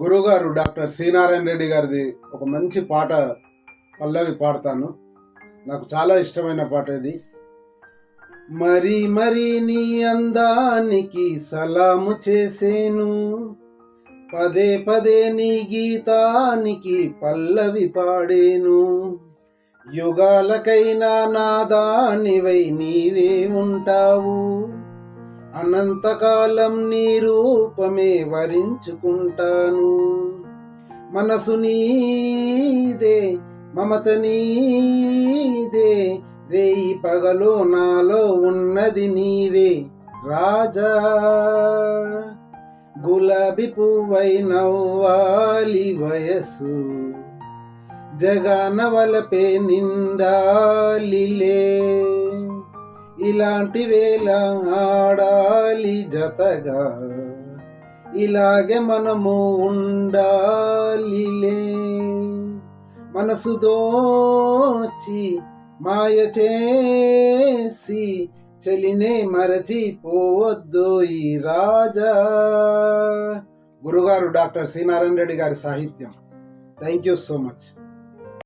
గురుగారు డాక్టర్ శ్రీనారాయణ రెడ్డి గారిది ఒక మంచి పాట పల్లవి పాడతాను. నాకు చాలా ఇష్టమైన పాట ఇది. మరి మరి నీ అందానికి సలాము చేసేను. పదే పదే నీ గీతానికి పల్లవి పాడేను. యుగాలకైనా నాదానివై నీవే ఉంటావు. అనంతకాలం నీ రూపమే వరించుకుంటాను. మనసు నీదే మమత నీదే రేయి పగలో నాలో ఉన్నది నీవే రాజా. గులాబీ పువ్వై నవ్వాలి వయస్సు జగనవలపే నిండాలిలే. ఇలాంటి వేళ ఆడాలి జతగా. ఇలాగే మనము ఉండాలిలే. మనసు దోచి మాయ చేసి చెలినే మరచిపోవద్దు ఈ రాజా. గురుగారు డాక్టర్ సి నారాయణ రెడ్డి గారి సాహిత్యం. Thank you so much.